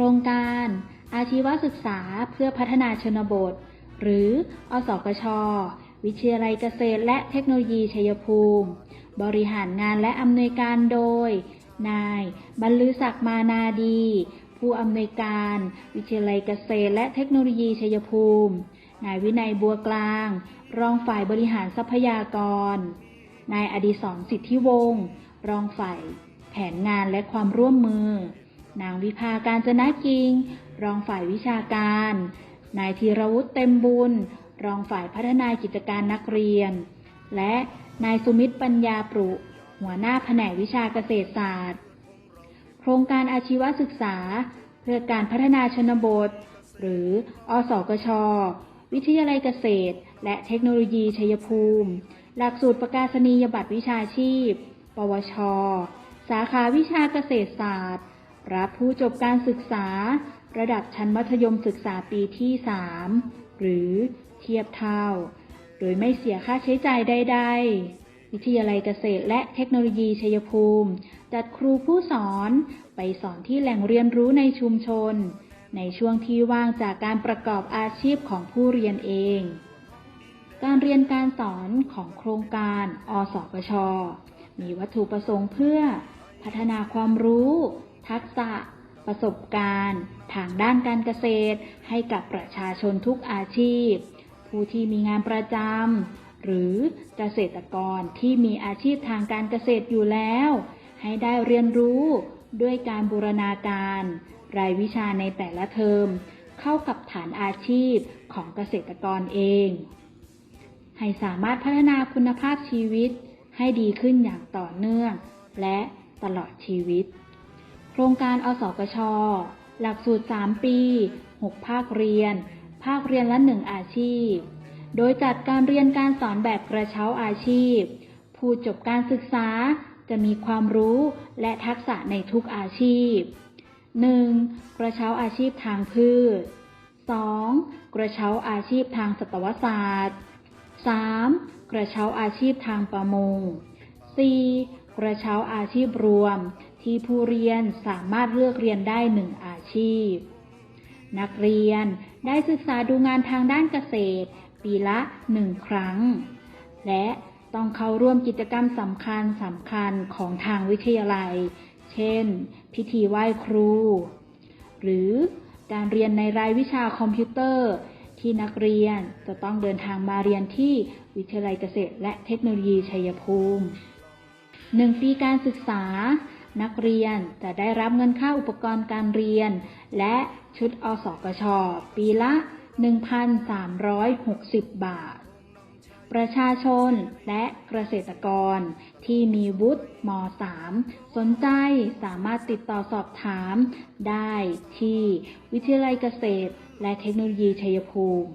รงการ อาชีวศึกษาเพื่อพัฒนาชนบท หรืออสกช วิทยาลัยเกษตรและเทคโนโลยีชัยภูมิ บริหารงานและอำนวยการโดย นายบรรลือศักดิ์มานาดี ผู้อำนวยการ วิทยาลัยเกษตรและเทคโนโลยีชัยภูมิ นายวินัยบัวกลาง รองฝ่ายบริหารทรัพยากร นายอดิศรสิทธิวงศ์รองฝ่ายแผนงานและความร่วมมือ นางวิภาการจนะกิง รองฝ่ายวิชาการ นายธีรวุฒิเต็มบุญ รองฝ่ายพัฒนากิจการนักเรียน และนายสุมิตรปัญญาปรุ หัวหน้าแผนกวิชาเกษตรศาสตร์ โครงการอาชีวศึกษา เพื่อการพัฒนาชนบท หรืออสกช วิทยาลัยเกษตร และเทคโนโลยีชัยภูมิ หลักสูตรประกาศนียบัตรวิชาชีพ ปวช สาขาวิชาเกษตรศาสตร์ รับผู้จบการศึกษา ระดับชั้นมัธยมศึกษาปีที่ 3 หรือเทียบเท่า โดยไม่เสียค่าใช้จ่ายใด ๆ วิทยาลัยเกษตรและเทคโนโลยีชัยภูมิ จัดครูผู้สอนไปสอนที่แหล่งเรียนรู้ในชุมชน ในช่วงที่ว่างจากการประกอบอาชีพของผู้เรียนเอง การเรียนการสอนของโครงการ อสกชมีวัตถุประสงค์เพื่อ พัฒนาความรู้ ทักษะ ประสบการณ์ ทางด้านการเกษตร ให้กับประชาชนทุกอาชีพ ผู้ที่มีงานประจำหรือเกษตรกรที่มีอาชีพทางการเกษตรอยู่แล้ว ให้ได้เรียนรู้ด้วยการบูรณาการ รายวิชาในแต่ละเทอม เข้ากับฐานอาชีพของเกษตรกรเอง ให้สามารถพัฒนาคุณภาพชีวิตให้ดีขึ้นอย่างต่อเนื่อง และตลอดชีวิต รงการอสกช หลักสูตร 3 ปี 6 ภาคเรียน ภาคเรียนละ 1 อาชีพ โดยจัดการเรียนการสอนแบบกระเช้าอาชีพ ผู้จบการศึกษาจะมีความรู้และทักษะในทุกอาชีพ 1. กระเช้าอาชีพทางพืช 2. กระเช้าอาชีพทางสัตวศาสตร์ 3. กระเช้าอาชีพทางประมง 4. กระเช้าอาชีพรวม ที่ผู้เรียนสามารถเลือกเรียนได้หนึ่งอาชีพ นักเรียนได้ศึกษาดูงานทางด้านเกษตร ปีละหนึ่งครั้ง และต้องเข้าร่วมกิจกรรมสำคัญสำคัญของทางวิทยาลัย เช่น พิธีไหว้ครู หรือการเรียนในรายวิชาคอมพิวเตอร์ ที่นักเรียนจะต้องเดินทางมาเรียนที่วิทยาลัยเกษตร และเทคโนโลยีชัยภูมิหนึ่งปีการศึกษา นักเรียนจะได้รับเงินค่าอุปกรณ์การเรียน และชุดอสกช ปีละ 1,360 บาท ประชาชนและเกษตรกรที่มีวุฒิม .3 สนใจสามารถติดต่อสอบถาม ได้ที่วิทยาลัยเกษตรและเทคโนโลยีชัยภูมิ